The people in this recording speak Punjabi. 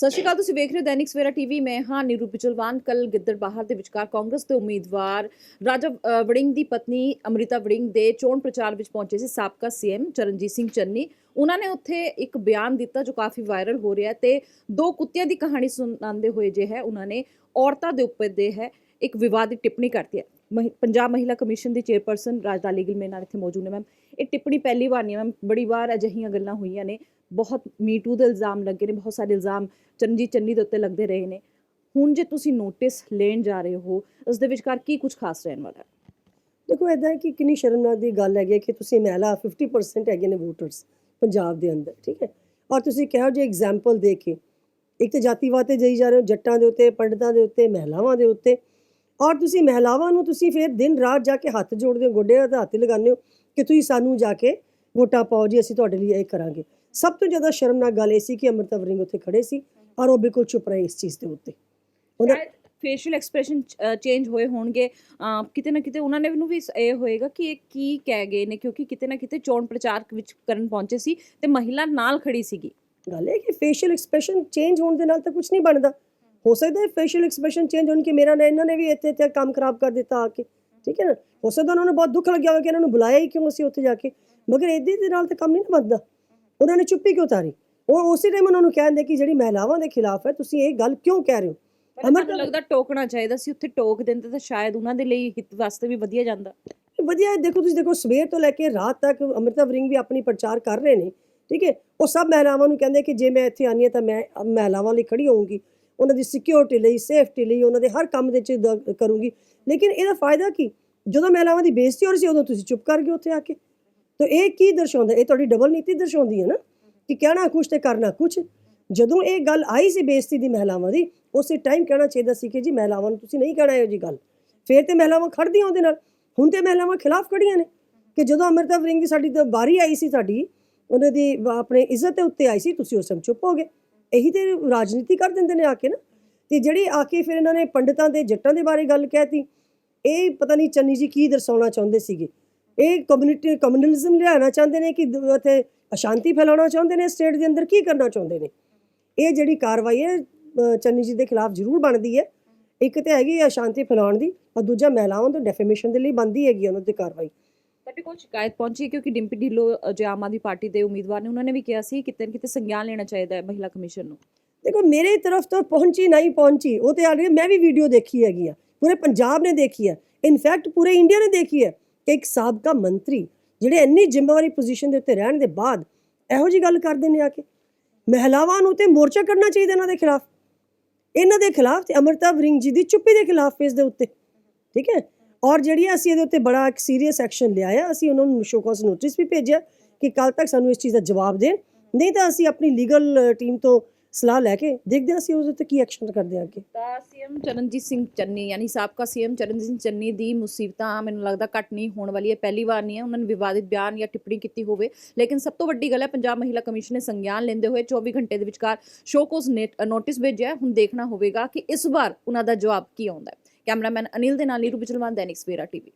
ਸਤਿ ਸ਼੍ਰੀ ਅਕਾਲ, ਤੁਸੀਂ ਵੇਖ ਰਹੇ ਹੋ ਦੈਨਿਕ ਸਵੇਰਾ ਟੀਵੀ। ਮੈਂ ਹਾਂ ਨੀਰੂ ਪਿਚਲਵਾਨ ਕੱਲ ਗਿੱਦੜ ਬਾਹਰ ਦੇ ਵਿਚਕਾਰ ਕਾਂਗਰਸ ਦੇ ਉਮੀਦਵਾਰ ਰਾਜਾ ਵੜਿੰਗ ਦੀ ਪਤਨੀ ਅੰਮ੍ਰਿਤਾ ਵੜਿੰਗ ਦੇ ਚੋਣ ਪ੍ਰਚਾਰ ਵਿੱਚ ਪਹੁੰਚੇ ਸੀ ਸਾਬਕਾ ਸੀਐਮ ਚਰਨਜੀਤ ਸਿੰਘ ਚੰਨੀ। ਉਹਨਾਂ ਨੇ ਉੱਥੇ ਇੱਕ ਬਿਆਨ ਦਿੱਤਾ ਜੋ ਕਾਫੀ ਵਾਇਰਲ ਹੋ ਰਿਹਾ ਤੇ ਦੋ ਕੁੱਤਿਆਂ ਦੀ ਕਹਾਣੀ ਸੁਣਾਉਂਦੇ ਹੋਏ ਜੇ ਹੈ, ਉਹਨਾਂ ਨੇ ਔਰਤਾਂ ਦੇ ਉੱਪਰ ਦੇ ਹੈ, ਇੱਕ ਵਿਵਾਦਿਤ ਟਿੱਪਣੀ ਕਰਤੀ ਹੈ। ਮਹਿ- ਪੰਜਾਬ ਮਹਿਲਾ ਕਮਿਸ਼ਨ ਦੀ ਚੇਅਰਪਰਸਨ ਰਾਜਦਾ ਲੀਗਲ ਮੇਰੇ ਨਾਲ ਇੱਥੇ ਮੌਜੂਦ ਨੇ, ਮੈਮ। ਇਹ ਟਿੱਪਣੀ ਪਹਿਲੀ ਵਾਰ ਨਹੀਂ ਮੈਮ। ਬੜੀ ਵਾਰ ਅਜਿਹੀਆਂ ਗੱਲਾਂ ਹੋਈਆਂ ਨੇ। ਬਹੁਤ ਮੀਟੂ ਦੇ ਇਲਜ਼ਾਮ ਲੱਗੇ ਨੇ, ਬਹੁਤ ਸਾਰੇ ਇਲਜ਼ਾਮ ਚਰਨਜੀਤ ਚੰਨੀ ਦੇ ਉੱਤੇ ਲੱਗਦੇ ਰਹੇ ਨੇ। ਹੁਣ ਜੇ ਤੁਸੀਂ ਨੋਟਿਸ ਲੈਣ ਜਾ ਰਹੇ ਹੋ, ਉਸ ਦੇ ਵਿਚਕਾਰ ਕੀ ਕੁਝ ਖਾਸ ਰਹਿਣ ਵਾਲਾ ਹੈ? ਦੇਖੋ ਇਦਾਂ ਕਿ ਕਿੰਨੀ ਸ਼ਰਮਨਾਕ ਦੀ ਗੱਲ ਹੈਗੀ ਹੈ ਕਿ ਤੁਸੀਂ ਮਹਿਲਾ 50% ਹੈਗੇ ਨੇ ਵੋਟਰਸ ਪੰਜਾਬ ਦੇ ਅੰਦਰ, ਠੀਕ ਹੈ? ਔਰ ਤੁਸੀਂ ਕਿਹੋ ਜਿਹੇ ਐਗਜ਼ਾਮਪਲ ਦੇ ਕੇ, ਇੱਕ ਤਾਂ ਜਾਤੀਵਾਦ ਤੇ ਜਾਈ ਜਾ ਰਹੇ ਹੋ, ਜੱਟਾਂ ਦੇ ਉੱਤੇ, ਪੰਡਤਾਂ ਦੇ ਉੱਤੇ, ਮਹਿਲਾਵਾਂ ਦੇ ਉੱਤੇ। ਔਰ ਤੁਸੀਂ ਮਹਿਲਾਵਾਂ ਨੂੰ ਤੁਸੀਂ ਫਿਰ ਦਿਨ ਰਾਤ ਜਾ ਕੇ ਹੱਥ ਜੋੜਦੇ ਹੋ ਗੋਡੇ ਤੇ ਹੱਥ ਲਗਾਉਂਦੇ ਹੋ ਕਿ ਤੁਸੀਂ ਸਾਨੂੰ ਜਾ ਕੇ ਵੋਟਾਂ ਪਾਓ ਜੀ, ਅਸੀਂ ਤੁਹਾਡੇ ਲਈ ਇਹ ਕਰਾਂਗੇ। ਸਭ ਤੋਂ ਜ਼ਿਆਦਾ ਸ਼ਰਮਨਾਕ ਗੱਲ ਇਹ ਸੀ ਕਿ ਅਮਰਤਾ ਵਰਿੰਗ ਉੱਥੇ ਖੜੇ ਸੀ ਔਰ ਉਹ ਬਿਲਕੁਲ ਚੁੱਪ ਰਹੇ ਇਸ ਚੀਜ਼ ਦੇ ਉੱਤੇ। ਉਹਨਾਂ ਫੇਸ਼ੀਅਲ ਐਕਸਪ੍ਰੈਸ਼ਨ ਚੇਂਜ ਹੋਏ ਹੋਣਗੇ। ਕਿਤੇ ਨਾ ਕਿਤੇ ਉਹਨਾਂ ਨੇ ਨੂੰ ਵੀ ਇਹ ਹੋਏਗਾ ਕਿ ਇਹ ਕੀ ਕਹਿ ਗਏ ਨੇ ਕਿਉਂਕਿ ਕਿਤੇ ਨਾ ਕਿਤੇ ਚੋਣ ਪ੍ਰਚਾਰ ਵਿੱਚ ਕਰਨ ਪਹੁੰਚੇ ਸੀ ਤੇ ਮਹਿਲਾ ਨਾਲ ਖੜੀ ਸੀਗੀ। ਗੱਲ ਹੈ ਕਿ ਫੇਸ਼ੀਅਲ ਐਕਸਪ੍ਰੈਸ਼ਨ ਚੇਂਜ ਹੋਣ ਦੇ ਨਾਲ ਤਾਂ ਕੁਝ ਨਹੀਂ ਬਣਦਾ। ਹੋ ਸਕਦਾ ਹੈ ਫੇਸ਼ੀਅਲ ਐਕਸਪ੍ਰੈਸ਼ਨ ਚੇਂਜ ਹੋਣ ਕਿ ਮੇਰਾ ਨਾ ਇਹਨਾਂ ਨੇ ਵੀ ਇੱਥੇ ਇੱਥੇ ਕੰਮ ਖਰਾਬ ਕਰ ਦਿੱਤਾ ਆ ਕੇ। ਠੀਕ ਹੈ ਨਾ? ਹੋ ਸਕਦਾ ਉਹਨਾਂ ਨੂੰ ਬਹੁਤ ਦੁੱਖ ਲੱਗਿਆ ਹੋਵੇ ਕਿ ਇਹਨਾਂ ਨੂੰ ਬੁਲਾਇਆ ਹੀ ਕਿਉਂ ਅਸੀਂ ਉੱਥੇ ਜਾ ਕੇ। ਮਗਰ ਇਹਦੇ ਦੇ ਨਾਲ ਤਾਂ ਕੰਮ ਨਹੀਂ ਨਾ ਬਣਦਾ। ਉਹਨਾਂ ਨੇ ਚੁੱਪੀ ਕਿਉਂ ਉਤਾਰੀ? ਉਹ ਉਸੇ ਟਾਈਮ ਉਹਨਾਂ ਨੂੰ ਕਹਿੰਦੇ ਕਿ ਜਿਹੜੀ ਮਹਿਲਾਵਾਂ ਦੇ ਖਿਲਾਫ ਹੈ ਤੁਸੀਂ ਇਹ ਗੱਲ ਕਿਉਂ ਕਹਿ ਰਹੇ ਹੋ? ਅਮਰ ਮੈਨੂੰ ਲੱਗਦਾ ਟੋਕਣਾ ਚਾਹੀਦਾ ਸੀ ਉੱਥੇ ਟੋਕ ਦਿੰਦੇ ਤਾਂ ਸ਼ਾਇਦ ਉਹਨਾਂ ਦੇ ਲਈ ਹਿੱਤ ਵਾਸਤੇ ਵੀ ਵਧੀਆ ਜਾਂਦਾ। ਵਧੀਆ ਦੇਖੋ ਤੁਸੀਂ ਦੇਖੋ ਸਵੇਰ ਤੋਂ ਲੈ ਕੇ ਰਾਤ ਤੱਕ ਅਮ੍ਰਿਤਾ ਵਰਿੰਗ ਵੀ ਆਪਣੀ ਪ੍ਰਚਾਰ ਕਰ ਰਹੇ ਨੇ ਠੀਕ ਹੈ? ਉਹ ਸਭ ਮਹਿਲਾਵਾਂ ਨੂੰ ਕਹਿੰਦੇ ਕਿ ਜੇ ਮੈਂ ਇੱਥੇ ਆਨੀ ਹਾਂ ਤਾਂ ਮੈਂ ਮਹਿਲਾਵਾਂ ਲਈ ਖੜੀ ਹੋਊਂਗੀ। ਉਹਨਾਂ ਦੀ ਸਿਕਿਉਰਿਟੀ ਲਈ ਸੇਫਟੀ ਲਈ ਉਹਨਾਂ ਦੇ ਹਰ ਕੰਮ ਦੇ ਚ ਦ- ਕਰੂੰਗੀ। ਲੇਕਿਨ ਇਹਦਾ ਫਾਇਦਾ ਕੀ? ਜਦੋਂ ਮਹਿਲਾਵਾਂ ਦੀ ਬੇਇੱਜ਼ਤੀ ਹੋ ਰਹੀ ਸੀ ਉਦੋਂ ਤੁਸੀਂ ਚੁੱਪ ਕਰ ਗਏ ਉੱਥੇ ਆ ਕੇ। ਤਾਂ ਇਹ ਕੀ ਦਰਸਾਉਂਦਾ? ਇਹ ਤੁਹਾਡੀ ਡਬਲ ਨੀਤੀ ਦਰਸਾਉਂਦੀ ਹੈ ਨਾ ਕਿ ਕਹਿਣਾ ਕੁਛ ਤੇ ਕਰਨਾ ਕੁਛ। ਜਦੋਂ ਇਹ ਗੱਲ ਆਈ ਸੀ ਬੇਇੱਜ਼ਤੀ ਦੀ ਮਹਿਲਾਵਾਂ ਦੀ, ਉਸੇ ਟਾਈਮ ਕਹਿਣਾ ਚਾਹੀਦਾ ਸੀ ਕਿ ਜੀ ਮਹਿਲਾਵਾਂ ਨੂੰ ਤੁਸੀਂ ਨਹੀਂ ਕਹਿਣਾ ਇਹੋ ਜੀ ਗੱਲ। ਫੇਰ ਤੇ ਮਹਿਲਾਵਾਂ ਖੜਦੀਆਂ ਉਹਦੇ ਨਾਲ। ਹੁਣ ਤੇ ਮਹਿਲਾਵਾਂ ਖਿਲਾਫ ਖੜੀਆਂ ਨੇ ਕਿ ਜਦੋਂ ਅਮਰਤਾ ਵਰਿੰਗ ਦੀ ਸਾਡੀ ਤਾਂ ਬਾਰੀ ਆਈ ਸੀ ਸਾਡੀ, ਉਹਨਾਂ ਦੀ ਬ- ਆਪਣੇ ਇੱਜ਼ਤ ਦੇ ਉੱਤੇ ਆਈ ਸੀ, ਤੁਸੀਂ ਉਸ ਸਮੇਂ ਚੁੱਪ ਹੋ ਗਏ। ਇਹੀ ਤੇ ਰਾਜਨੀਤੀ ਕਰ ਦਿੰਦੇ ਨੇ ਆ ਕੇ ਨਾ। ਤੇ ਜਿਹੜੀ ਆ ਕੇ ਫਿਰ ਇਹਨਾਂ ਨੇ ਪੰਡਤਾਂ ਦੇ ਜੱਟਾਂ ਦੇ ਬਾਰੇ ਗੱਲ ਕਹਿਤੀ, ਇਹ ਪਤਾ ਨਹੀਂ ਚੰਨੀ ਜੀ ਕੀ ਦਰਸਾਉਣਾ ਚਾਹੁੰਦੇ ਸੀਗੇ। ਇਹ ਕਮਿਊਨਿਟੀ ਕਮਿਊਨਲਿਜ਼ਮ ਲਿਆਉਣਾ ਚਾਹੁੰਦੇ ਨੇ ਕਿ ਉੱਥੇ ਅਸ਼ਾਂਤੀ ਫੈਲਾਉਣਾ ਚਾਹੁੰਦੇ ਨੇ ਸਟੇਟ ਦੇ ਅੰਦਰ? ਕੀ ਕਰਨਾ ਚਾਹੁੰਦੇ ਨੇ? ਇਹ ਜਿਹੜੀ ਕਾਰਵਾਈ ਹੈ ਚੰਨੀ ਜੀ ਦੇ ਖਿਲਾਫ ਜ਼ਰੂਰ ਬਣਦੀ ਹੈ। ਇੱਕ ਤੇ ਹੈਗੀ ਹੈ ਅਸ਼ਾਂਤੀ ਫੈਲਾਉਣ ਦੀ ਔਰ ਦੂਜਾ ਮਹਿਲਾਵਾਂ ਤੋਂ ਡੈਫੇਮੇਸ਼ਨ ਦੇ ਲਈ ਬਣਦੀ ਹੈਗੀ ਉਹਨਾਂ ਦੀ ਕਾਰਵਾਈ। ਤੁਹਾਡੇ ਕੋਲ ਸ਼ਿਕਾਇਤ ਪਹੁੰਚੀ ਹੈ? ਕਿਉਂਕਿ ਡਿੰਪੀ ਢਿੱਲੋਂ ਜੋ ਆਮ ਆਦਮੀ ਪਾਰਟੀ ਦੇ ਉਮੀਦਵਾਰ ਨੇ ਉਹਨਾਂ ਨੇ ਵੀ ਕਿਹਾ ਸੀ ਕਿਤੇ ਨਾ ਕਿਤੇ ਸੰਗਿਆਨ ਲੈਣਾ ਚਾਹੀਦਾ ਹੈ ਮਹਿਲਾ ਕਮਿਸ਼ਨ ਨੂੰ। ਦੇਖੋ ਮੇਰੇ ਤਰਫ ਤੋਂ ਪਹੁੰਚੀ ਨਹੀਂ ਪਹੁੰਚੀ ਉਹ ਤੇ ਆਲਰੇਡੀ ਮੈਂ ਵੀ ਵੀਡੀਓ ਦੇਖੀ ਹੈਗੀ ਆ। ਪੂਰੇ ਪੰਜਾਬ ਨੇ ਦੇਖੀ ਹੈ। ਇਨਫੈਕਟ ਪੂਰੇ ਇੰਡੀਆ ਨੇ ਦੇਖੀ ਹੈ। ਕਿ ਇੱਕ ਸਾਬਕਾ ਮੰਤਰੀ ਜਿਹੜੇ ਇੰਨੀ ਜ਼ਿੰਮੇਵਾਰੀ ਪੋਜੀਸ਼ਨ ਦੇ ਉੱਤੇ ਰਹਿਣ ਦੇ ਬਾਅਦ ਇਹੋ ਜੀ ਗੱਲ ਕਰਦੇ ਨੇ ਆ ਕੇ। ਮਹਿਲਾਵਾਂ ਨੂੰ ਤੇ ਮੋਰਚਾ ਕਰਨਾ ਚਾਹੀਦਾ ਇਹਨਾਂ ਦੇ ਖਿਲਾਫ। ਇਹਨਾਂ ਦੇ ਖਿਲਾਫ ਤੇ ਅਮਰਤਾ ਵਰਿੰਗ ਜੀ ਦੀ ਚੁੱਪੀ ਦੇ ਖਿਲਾਫ ਇਸ ਦੇ ਉੱਤੇ। ਠੀਕ ਹੈ? ਔਰ ਜਿਹੜੀ ਅਸੀਂ ਇਹਦੇ ਉੱਤੇ ਬੜਾ ਇੱਕ ਸੀਰੀਅਸ ਐਕਸ਼ਨ ਲਿਆ ਆ ਅਸੀਂ ਉਹਨਾਂ ਨੂੰ ਸ਼ੋਕਾਸ ਨੋਟਿਸ ਵੀ ਭੇਜਿਆ ਕਿ ਕੱਲ ਤੱਕ ਸਾਨੂੰ ਇਸ ਚੀਜ਼ ਦਾ ਜਵਾਬ ਦੇਣ। ਨਹੀਂ ਤਾਂ ਅਸੀਂ ਆਪਣੀ ਲੀਗਲ ਟੀਮ ਤੋਂ ਸਲਾਹ ਲੈ ਕੇ ਦੇਖਦੇ ਹਾਂ ਅਸੀਂ ਉਸ ਉੱਤੇ ਕੀ ਐਕਸ਼ਨ ਕਰਦੇ ਹਾਂ ਅੱਗੇ। ਤਾਂ ਸੀਐਮ ਚਰਨਜੀਤ ਸਿੰਘ ਚੰਨੀ ਯਾਨੀ ਸਾਬਕਾ ਸੀਐਮ ਚਰਨਜੀਤ ਸਿੰਘ ਚੰਨੀ ਦੀ ਮੁਸੀਬਤਾਂ ਮੈਨੂੰ ਲੱਗਦਾ ਘੱਟ ਨਹੀਂ ਹੋਣ ਵਾਲੀ ਹੈ ਪਹਿਲੀ ਵਾਰ ਨਹੀਂ ਹੈ, ਉਹਨਾਂ ਨੇ ਵਿਵਾਦਿਤ ਬਿਆਨ ਜਾਂ ਟਿੱਪਣੀ ਕੀਤੀ ਹੋਵੇ। ਲੇਕਿਨ ਸਭ ਤੋਂ ਵੱਡੀ ਗੱਲ ਹੈ, ਪੰਜਾਬ ਮਹਿਲਾ ਕਮਿਸ਼ਨ ਨੇ ਸੰਗਿਆਨ ਲੈਂਦੇ ਹੋਏ 24 ਘੰਟੇ ਦੇ ਵਿਚਕਾਰ ਸ਼ੋਕੋਸ ਨੋਟਿਸ ਭੇਜਿਆ ਹੁਣ ਦੇਖਣਾ ਹੋਵੇਗਾ ਕਿ ਇਸ ਵਾਰ ਉਹਨਾਂ ਦਾ ਜਵਾਬ ਕੀ ਆਉਂਦਾ ਹੈ। ਕੈਮਰਾਮੈਨ ਅਨਿਲ ਦੇ ਨਾਲ ਨੀਰੂ ਬਿਜਲਵਾਨ, ਦੈਨਿਕ ਸਵੇਰਾ ਟੀਵੀ।